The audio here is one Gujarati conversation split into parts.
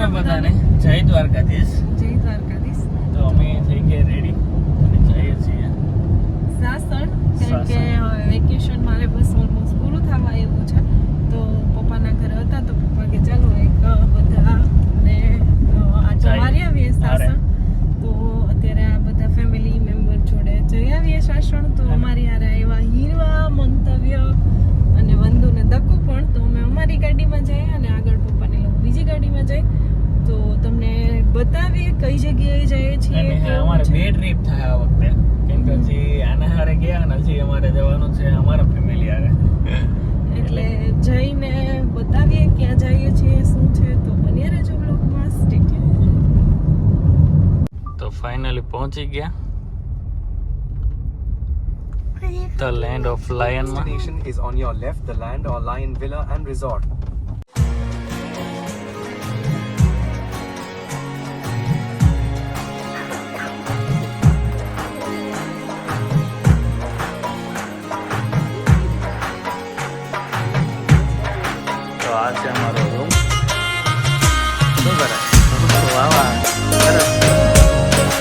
કૃષ્ણ બધાને. જય દ્વારકાધીશ. જય દ્વારકાધીશ. તો અમે થઈ ગયા રેડી અને જઈએ છીએ. સાસણ કારણ કે વેકેશન મારે બસ ઓલમોસ્ટ પૂરું થવા આવ્યું છે તો પપ્પાના ઘરે હતા તો પપ્પા કે ચાલો એક અ, બધા ને અ, આટો જઈ. મારી આવીએ મારે. સાસણ તો અત્યારે આ બધા ફેમિલી મેમ્બર જોડે જઈ આવીએ સાસણ તો હા. અમારી હારે એવા હીરવા મંતવ્ય અને વંદુને દક્કુ પણ તો અમે અમારી ગાડીમાં જઈએ અને આગળ પપ્પાને લોકો બીજી ગાડીમાં જાય તો તમને બતાવીએ કઈ જગ્યાએ જઈએ છીએ અને હા, અમારે બે ટ્રીપ થાય આ વખતે. કેમ કે હજી આના હારે ગયા અને હજી અમારે જવાનું છે અમારા ફેમિલી હારે. એટલે જઈને બતાવીએ ક્યાં જઈએ છીએ શું છે તો બન્યા રહેજો બ્લોગમાં સ્ટે તો ફાઇનલી પહોંચી ગયા. The land of Lion. destination is on your left, the land or lion villa and resort. વાહ વાહ. સરસ.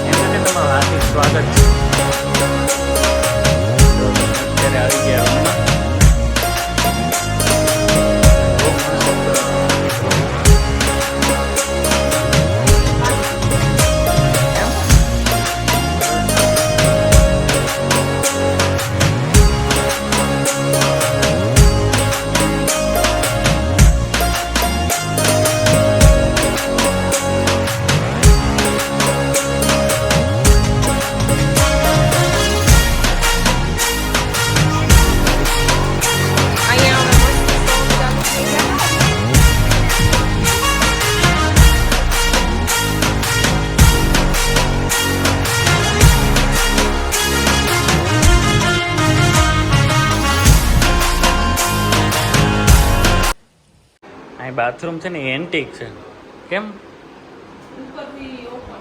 એમ કે તમારું હાર્દિક સ્વાગત છે. અત્યારે આવી ગયા અહીં બાથરૂમ છે ને એન્ટિક છે. કેમ?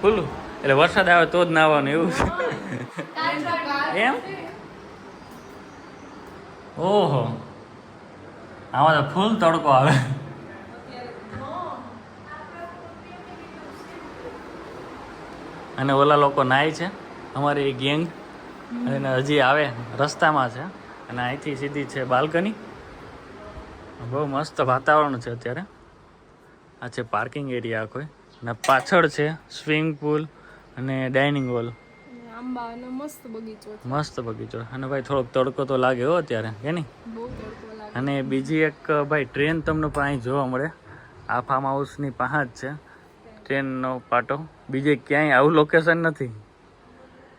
ખુલ્લું. એટલે વરસાદ આવે તો જ નાવાનું એવું છે. એમ? ઓહો. આમાં તો ફૂલ તડકો આવે. અને ઓલા લોકો નાય છે. અમારી ગેંગ અને હજી આવે રસ્તામાં છે. અને અહીંથી સીધી છે બાલ્કની. બહુ મસ્ત વાતાવરણ છે અત્યારે. આ છે પાર્કિંગ એરિયા આખો. અને પાછળ છે સ્વિમિંગ પુલ અને ડાઇનિંગ હોલ મસ્ત બગીચો મસ્ત બગીચો. અને ભાઈ થોડોક તડકો તો લાગે હો અત્યારે કે નહીં? અને બીજી એક ભાઈ ટ્રેન તમને પણ અહીં જોવા મળે. આ ફાર્મ હાઉસની પાસે જ છે. ટ્રેનનો પાટો. બીજે ક્યાંય આવું લોકેશન નથી.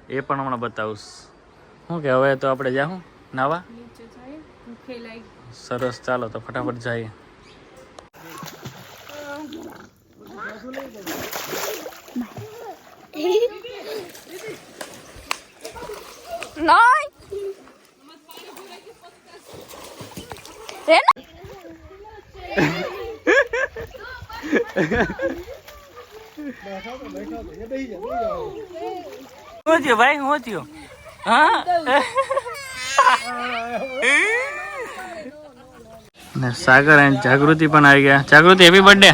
એ પણ હમણાં બતાવીશ. શું કે હવે તો આપણે જાઉં નાવા? સરસ ચાલો તો ફટાફટ જઈએ. Nein! થયું ભાઈ હું થયું? હા? ને સાગર અને જાગૃતિ પણ આવી ગયા. જાગૃતિ હેપી બર્થડે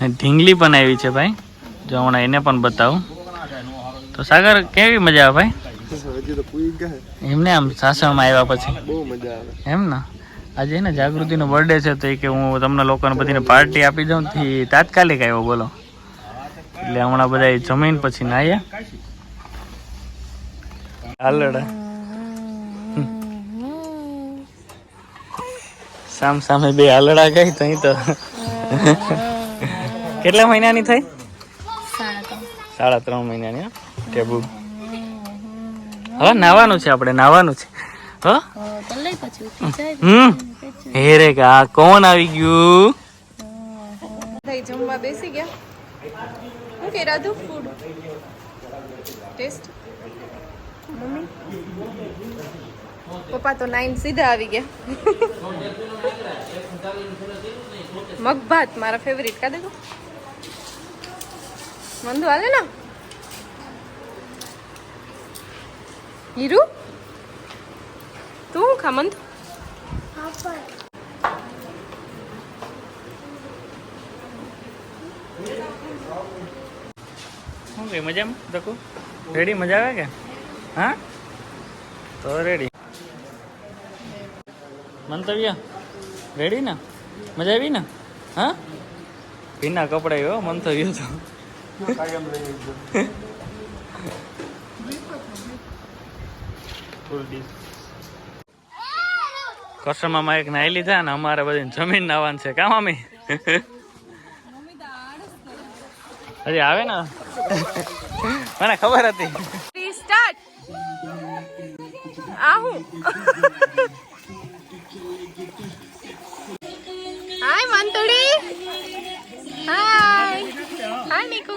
ને ઢીંગલી પણ આવી છે ભાઈ. જો હમણાં એને પણ બતાવું. તો સાગર કેવી મજા આવે ભાઈ? એમને આમ સાસણમાં આવ્યા પછી. એમ ને? આજે ને જાગૃતિનો બર્થડે છે તો એ કે હું તમને લોકોને બધીને પાર્ટી આપી દઉં થી તાત્કાલિક આવ્યો બોલો. એટલે હમણાં બધા જમીન પછી નાહ્યા. હાલડા સામ સામે બે આલડા ગઈ તો અહીં તો. કેટલા મહિનાની થઈ? સાડા ત્રણ મહિનાની કે ટેબુ હવે નાવાનું છે આપણે, નાવાનું છે. હમ. હે રે કા કોણ આવી ગયું? જમવા બેસી ગયા. હું કે, રાધુ ફૂડ ટેસ્ટ મમ્મી? પપ્પા તો નાઈન સીધા આવી ગયા. મગભાત, મારા ફેવરિટ કાદે તો? મંદુ હાલે ને? હીરુ? તું ખા મંદુ? મજામાં? રેડી મજા આવે કે? હા? તો રેડી મંતવ્ય? રેડી ને? મજા આવી ને? હા? ભીના કપડા હો મંતવ્ય તો. ફૂલમાં એક નાઈ લીધા ને અમારે બધી જમીન નાવાનું છે. કામ અમે હજી આવે ને? મને ખબર હતી. સ્ટાર્ટ આહું. હાય મંતુડી હાય હાય નીકુ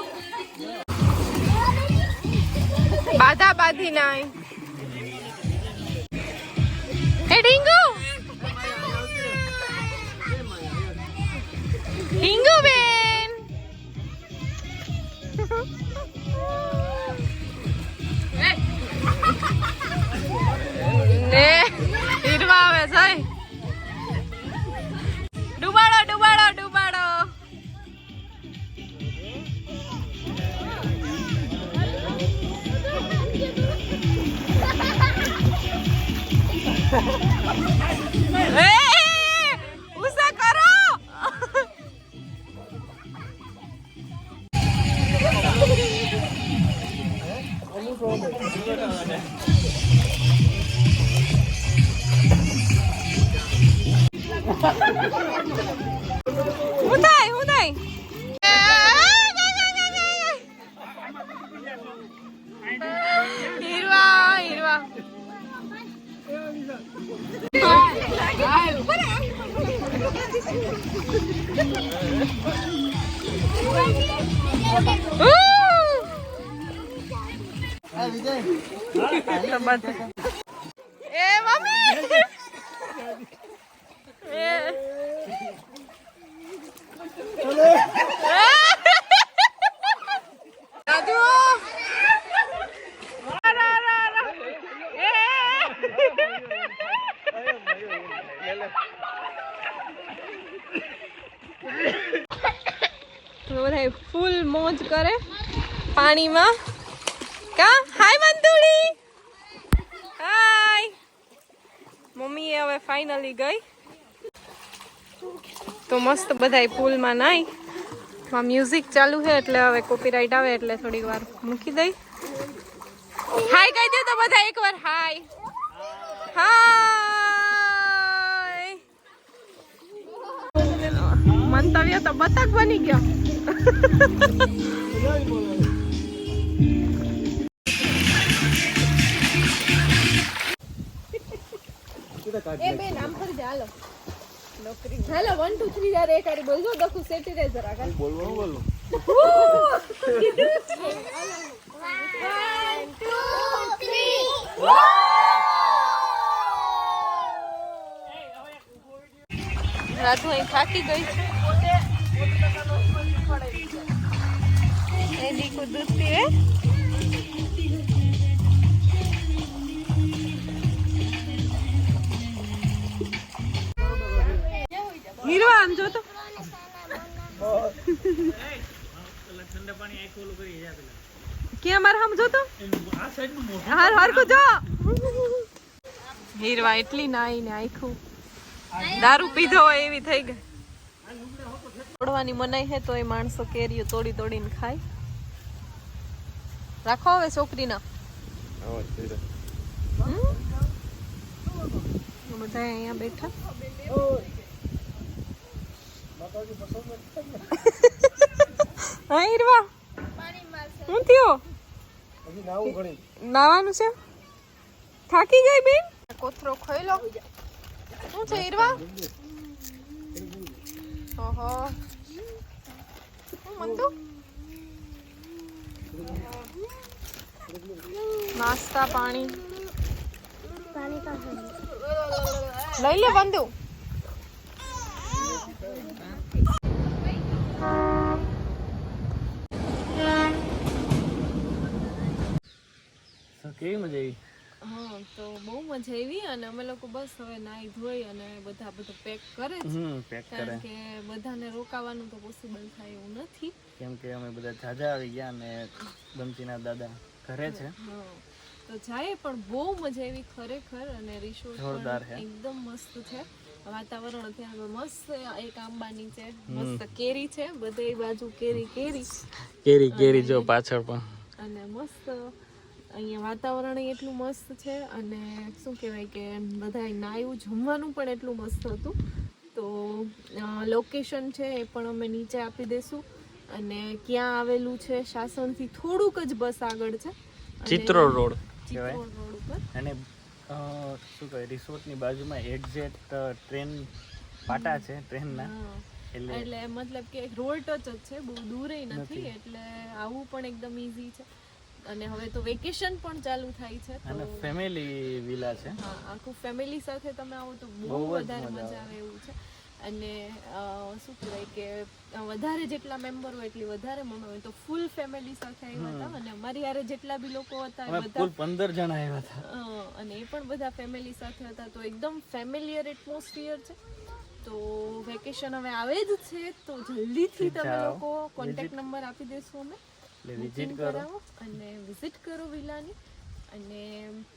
બાધા બાધી નાય એ ઢીંગુ ઢીંગુ બેન. ને, હીરવા આવે છે. હું થાય હું થાય હીરવા હીરવા એ મમ્મી એ રાજુ રા, રા, રા. તો બધા ફૂલ મોજ કરે પાણીમાં. કા? હાય મંતુડી હાય મમ્મી હવે ફાઇનલી ગઈ. તો મસ્ત બધા પુલમાં નાઈ માં મ્યુઝિક ચાલુ છે એટલે હવે કોપીરાઇટ આવે એટલે થોડીક વાર મૂકી દઈ. હાય કહી દે તો બધા એકવાર હાય હાય મંતવ્ય તો બતક બની ગયો. એ બેન, આમ પર હાલો. નોકરી. હેલો વન ટુ થ્રી યાર એક હારી બોલજો દખું સેટી રે જરા કાલ બોલવાનું બોલો? રાધુ અહીં થાકી ગઈ છે. એ દીકુ દૂધ પીવે હીરો આમ જો તો. હીરવા એટલી નાઈ ને આખું દારૂ પીધો એવી થઈ ગઈ. તોડવાની મનાઈ હે તો એ માણસો કેરીઓ તોડી તોડીને ખાય. રાખો હવે છોકરીના? બધા અહીંયા બેઠા. હા, ઈરવા. શું થયો? નાવાનું છે? થાકી ગઈ બેન? કોથરો ખોઈ લો શું છે, ઈરવા? ઓહો. શું મંતુ નાસ્તા, પાણી. લઈ લે, બંધુ. કેવી મજા આવી? હા તો બહુ મજા આવી અને અમે લોકો બસ હવે નાઈ ધોઈ અને બધા બધું પેક કરે છે. હમ પેક કરે. કારણ કે બધાને રોકાવાનું તો પોસિબલ થાય એવું નથી. કેમ કે અમે બધા જાજા આવી ગયા અને ગમતીના દાદા ઘરે છે. તો જાય પણ બહુ મજા આવી ખરેખર અને રિસોર્ટ એકદમ મસ્ત છે. વાતાવરણ અત્યારે મસ્ત એક આંબાની છે મસ્ત કેરી છે બધે બાજુ કેરી કેરી. કેરી કેરી જો પાછળ પણ. અને મસ્ત અહીંયા વાતાવરણ એટલું મસ્ત છે અને શું કહેવાય કે બધા નાયું જમવાનું પણ એટલું મસ્ત હતું. તો લોકેશન છે એ પણ અમે નીચે આપી દઈશું અને ક્યાં આવેલું છે શાસનથી થોડુંક જ બસ આગળ છે. ચિત્રો રોડ ચિત્રો રોડ ઉપર. અને શું કહે રિસોર્ટની બાજુમાં એક્ઝેક્ટ ટ્રેન પાટા છે ટ્રેનના. એટલે મતલબ કે રોડ ટચ જ છે બહુ દૂરે નથી એટલે આવું પણ એકદમ ઈઝી છે. અને હવે તો વેકેશન પણ ચાલુ થાય છે અને ફેમિલી વિલા છે. હા આખું ફેમિલી સાથે તમે આવો તો બહુ વધારે મજા આવે એવું છે. અને શું કહેવાય કે વધારે જેટલા મેમ્બર હોય એટલી વધારે મમ્મી હોય. તો ફૂલ ફેમિલી સાથે આવ્યા હતા અને અમારી યારે જેટલા બી લોકો હતા બધા પંદર જણા આવ્યા હતા. અને એ પણ બધા ફેમિલી સાથે હતા. તો એકદમ ફેમિલિયર એટમોસ્ફિયર છે. તો વેકેશન હવે આવે જ છે. તો જલ્દીથી તમે લોકો કોન્ટેક્ટ નંબર આપી દેશો અમે વિઝિટ કરો. કરાવો અને વિઝિટ કરો વિલાની. અને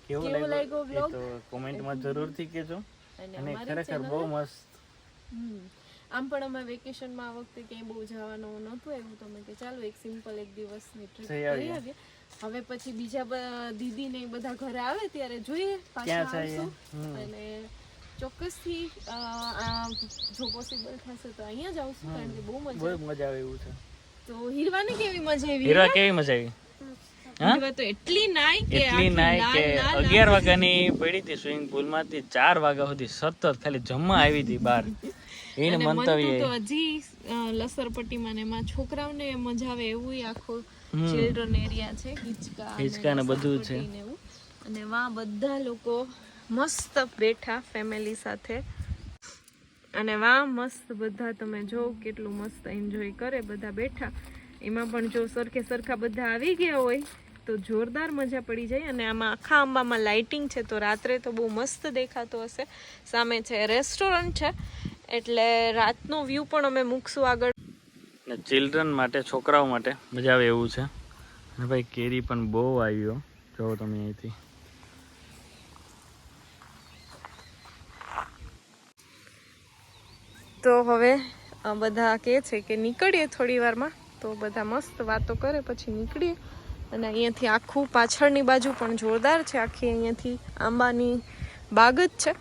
કેવો લાગ્યો વ્લોગ તો કોમેન્ટમાં જરૂરથી કહેજો. અને ખરેખર બહુ મસ્ત. આમ પણ અમે વેકેશનમાં આ વખતે ક્યાંય બહુ જવાનું નહોતું એવું તો મેં કે ચાલો એક સિમ્પલ એક દિવસની ટ્રીપ કરી આવીએ. હવે પછી બીજા દીદી ને બધા ઘરે આવે ત્યારે જોઈએ પાછા આવશું. અને ચોક્કસથી જો પોસિબલ થશે તો અહીંયા જ આવશું કારણ કે બહુ મજા મજા આવે એવું છે. તો હીરવાને કેવી મજા આવી? હીરવા કેવી મજા આવી? તો એટલી નાઈ કે એટલી કે અગિયાર વાગ્યાની પડી હતી સ્વિમિંગ પુલમાંથી ચાર વાગ્યા સુધી સતત ખાલી જમવા આવી હતી બહાર. એને મંતવ્ય તો હજી લસરપટ્ટીમાં ને એમાં છોકરાઓને મજા આવે એવું આખો ચિલ્ડ્રન એરિયા છે હિચકા હિચકા ને બધું છે. અને વા બધા લોકો મસ્ત બેઠા ફેમિલી સાથે. અને વા મસ્ત બધા તમે જો કેટલું મસ્ત એન્જોય કરે બધા બેઠા. એમાં પણ જો સરખે સરખા બધા આવી ગયા હોય તો જોરદાર મજા પડી જાય. અને આમાં આખા આંબામાં લાઇટિંગ છે તો રાત્રે તો બહુ મસ્ત દેખાતો હશે. સામે છે રેસ્ટોરન્ટ છે. એટલે રાતનો વ્યૂ પણ અમે મૂકશું આગળ. ને ચિલ્ડ્રન માટે છોકરાઓ માટે મજા આવે એવું છે. અને ભાઈ કેરી પણ બહુ આવ્યો જોવો તમે અહીંથી. તો હવે બધા કહે છે કે નીકળીએ થોડી વારમાં. તો બધા મસ્ત વાતો કરે પછી નીકળીએ. અને અહીંયાથી આખું પાછળની બાજુ પણ જોરદાર છે. આખી અહીંયાથી આંબાની બાગ જ છે.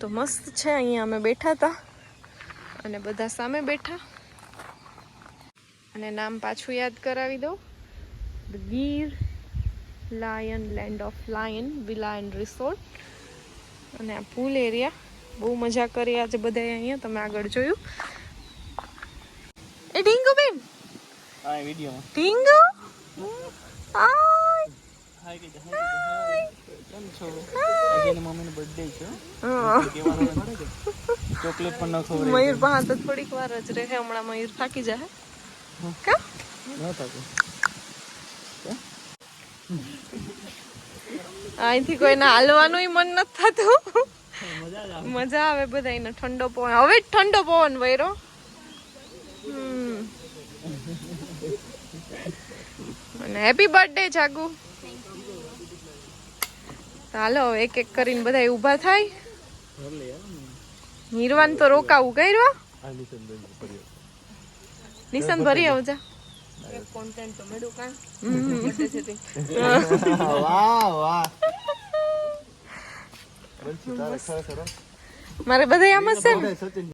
તો મસ્ત છે અહીંયા અમે બેઠા હતા. અને બધા સામે બેઠા. અને નામ પાછું યાદ કરાવી દઉં. The Gir lion land of lion villa and resort અને આ પુલ એરિયા બહુ મજા કરી આજે બધા અહીંયા. તમે આગળ જોયું. એ ઢીંગુ બેન! હા વિડિયો ઢીંગુ? હાય. હાય કેમ છો? આજે એની મમ્મીનો બર્થડે છે હા. કહેવાનું મળે કે ચોકલેટ પણ ન ખવડાવી મયુર પાસે તો થોડીક વાર જ રહે હમણાં મયુર થાકી જાય કા? ન થાકે. અહીંથી કોઈને હાલવાનું મન નથી થતું. મજા આવે. બધા ઠંડો પવન. હવે ઠંડો પવન વૈરો. અને હેપી બર્થડે જાગુ. હાલો એક એક કરીને બધા ઊભા થાય. નિર્વાણ તો રોકાવું કર્યો નિશાન ભરી આવજા. વાહ વાહ. મારે બધા આમ જ છે ને?